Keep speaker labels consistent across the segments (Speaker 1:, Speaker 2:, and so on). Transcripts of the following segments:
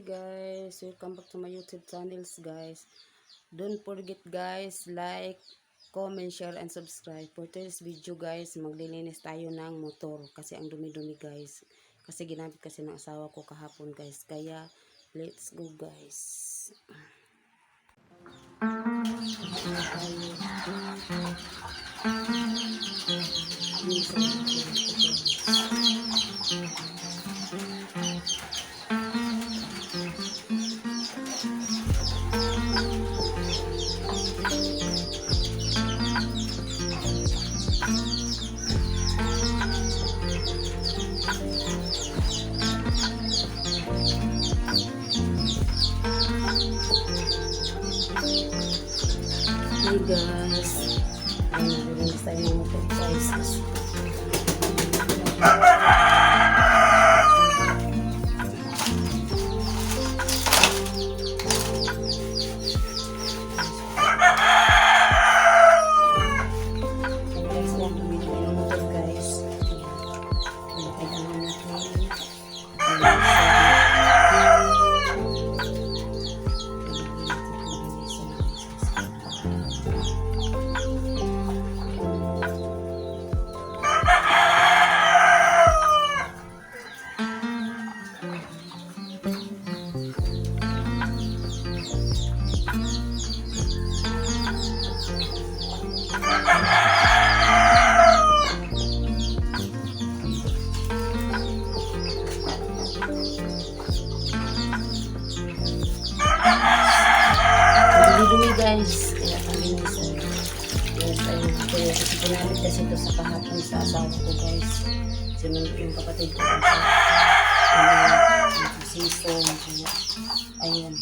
Speaker 1: Guys, welcome back to my YouTube channels guys. Don't forget guys, like, comment, share, and subscribe. For today's video guys, maglilinis tayo ng motor kasi ang dumi-dumi guys. Kasi ginamit kasi ng asawa ko kahapon guys. Kaya, let's go guys. Hi guys. Sa asawa ko guys. Sinunod yung kapatid ko ano, season. Kaya, ayun.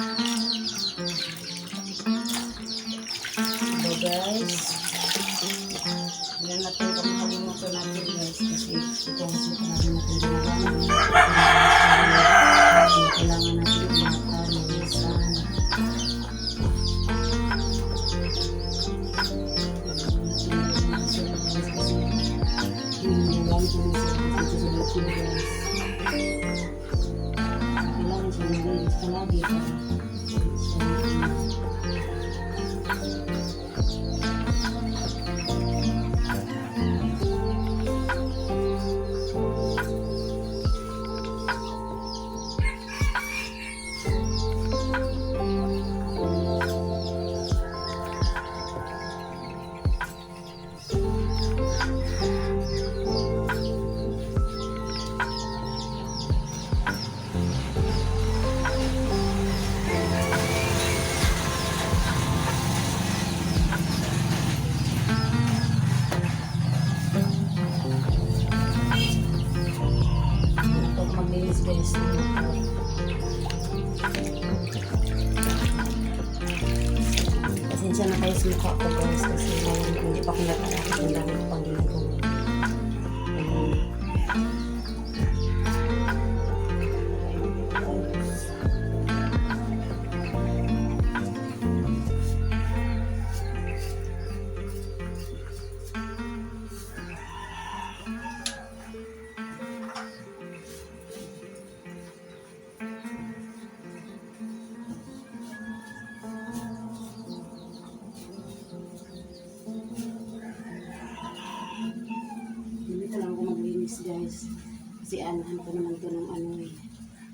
Speaker 1: Hello guys. Yan natin kamahalimutan natin guys kasi ito ang suka natin natin ginagawa. Kailangan natin malisan. Kailangan siya malinis Sa mukha ko guys kasi ngayon hindi pa ako nakalakit ang dami ko Kasi anahan ko naman ito ng ano eh.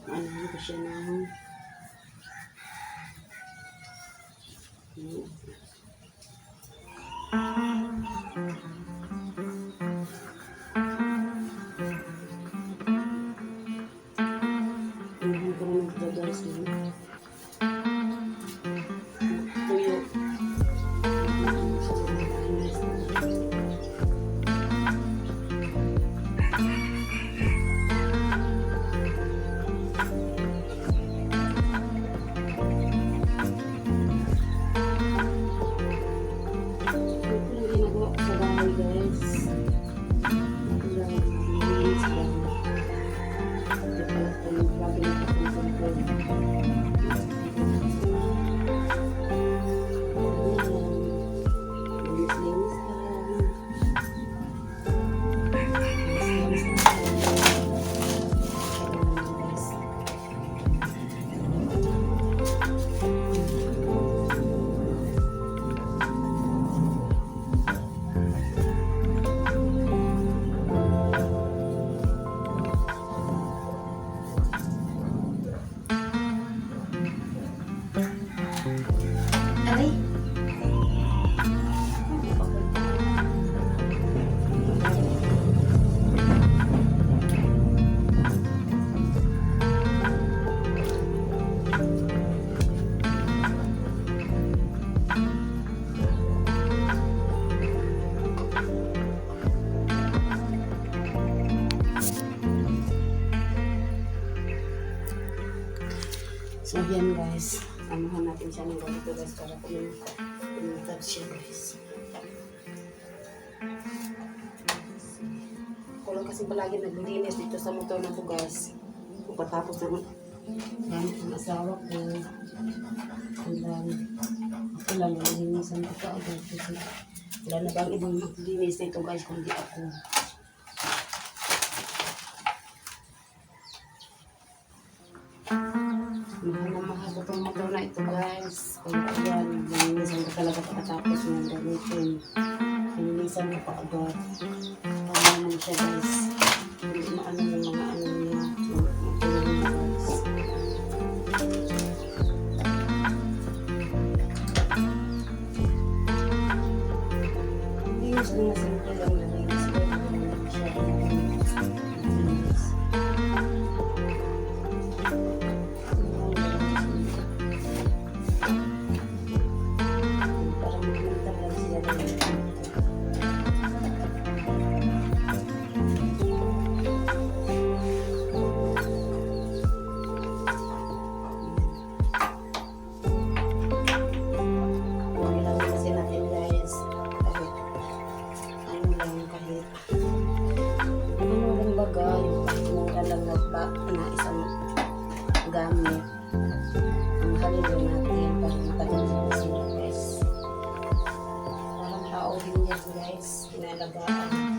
Speaker 1: Anahan ko siya ng So, yan guys. Anuhan natin siya ng ganito guys para kumintab siya guys. Ako kasi palagi naglilinis dito sa motor na to guys. Pagkatapos ng gamit ng asawa ko. And then, ako lang nalilinisan ko ka agad wala na bang ibang maglinis nito guys kundi ako. Mahal na motor na ito guys. Kaya yan, nilinisan ko talaga pagkatapos ng gamitin. Nilinisan ko pa agad. Para naman siya guys. Hindi maano yung mga ano niya. Linis lang na simple lang ano lang bagay mura lang na ba na isang gamit? Ang halilo natin para matagal sa guys parang tao din yan guys. Pinalagaan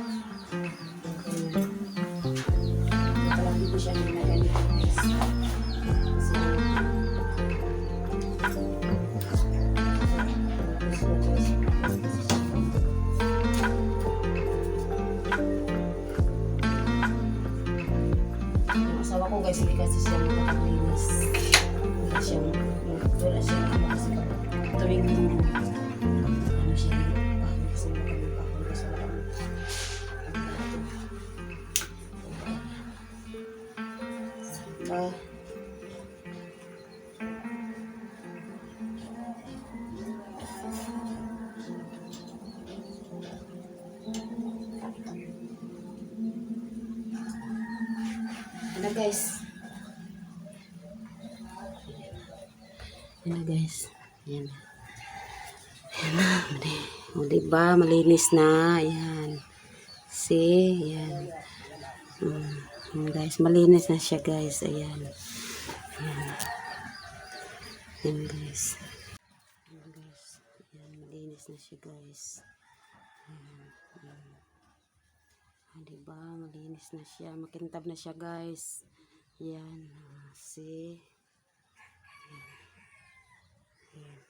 Speaker 1: guys? Yan na guys. Yan. Yan na. Mali- O diba? Malinis na. Yan. See? Yan. Mm. Yan, guys. Malinis na siya guys. Ayan. Yan. Yan guys. Yan guys. Yan. Malinis na siya guys. Ayan. Yan. Ah, diba? Malinis na siya. Makintab na siya guys. Yan, ah, uh, si Ayan. Ayan.